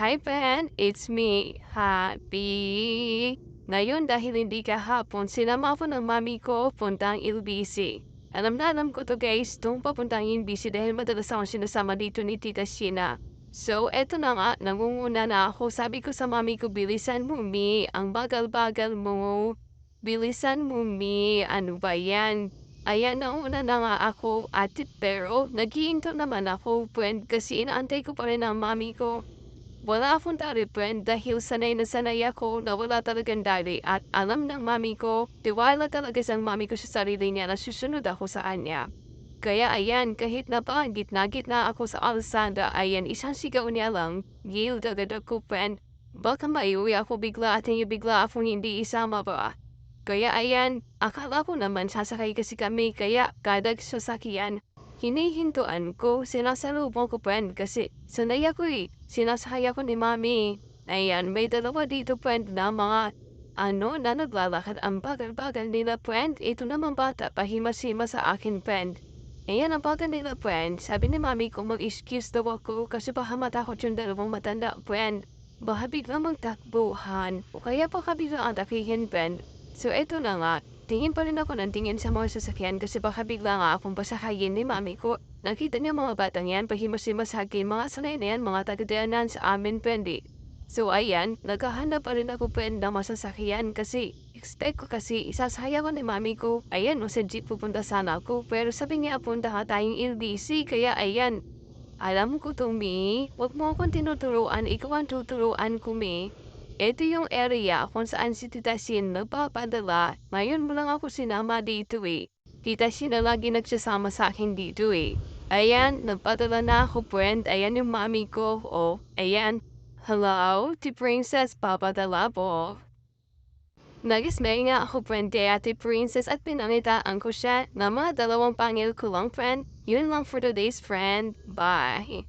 Hi, friend. It's me, Happy. Ngayon dahil hindi kahapon, sinama ko ng mami ko puntang LBC. Alam na alam ko to guys, doon papuntang LBC dahil madalas akong sinasama dito ni Tita Sheena. So, eto na nga, nangunguna na ako. Sabi ko sa mami ko, bilisan mo, Mi. Ang bagal-bagal mo. Bilisan mo, Mi. Ano ba yan? Ayan, nauna na nga ako, ate, pero naghihinto naman ako, friend, kasi inaantay ko pa rin ang mami ko. Wala akong dari, friend, dahil sanay na sanay ako na wala talagang dari at alam ng mami ko, tiwala talaga sa mami ko sa sarili niya na susunod ako sa kanya. Kaya ayan, kahit na pa gitna-gitna ako sa alsada, ayan, isang sigaw niya lang, yield agad ako, friend. Baka maiuwi ako bigla at hindi bigla akong hindi isama pa. Kaya ayan, akala ko naman sasakay kasi kami kaya kada sasakyan, hinihintuan ko, sinasalubong ko friend kasi sanay ako eh, sinasakay ako ni mami. Ayan, may dalawa dito friend na mga ano na naglalakad ang bagal-bagal nila friend. Ito naman bata, pahima-sima sa akin friend. Ayan ang bagal nila friend. Sabi ni mami ko mag-excuse daw ako kasi baka matakot yung dalawang matanda friend. Baka biglang magtakbuhan o kaya baka biglang atakihin friend. So eto na nga, tingin pa rin ako ng tingin sa mga sasakyan kasi baka bigla nga akong pasakayin ni mami ko. Nakita niya mga batang yan, pahimos-himos sa akin, mga sanay na yan, mga taga sa amin pendi. So ayan, naghahanap pa rin ako pen ng masasakyan kasi expect ko kasi isasaya ko ni mami ko. Ayan, sa jeep pupunta sana ako pero sabi niya punta ka tayong LDC kaya ayan. Alam ko to, Mi. Huwag mo akong tinuturuan, ikaw ang tuturuan ko, Mi. Ito yung area kung saan si Tita Sin nagpapadala. Ngayon mo lang ako sinama dito eh. Tita Sin na lagi nagsasama sa akin dito eh. Ayan, nagpadala na ako friend. Ayan yung mami ko. Oh, ayan. Hello, ti Princess, papadala po. Nagismay nga ako friend kay Ate Princess at pinangitaan ko siya na mga dalawang pangil ko lang friend. Yun lang for today's friend. Bye.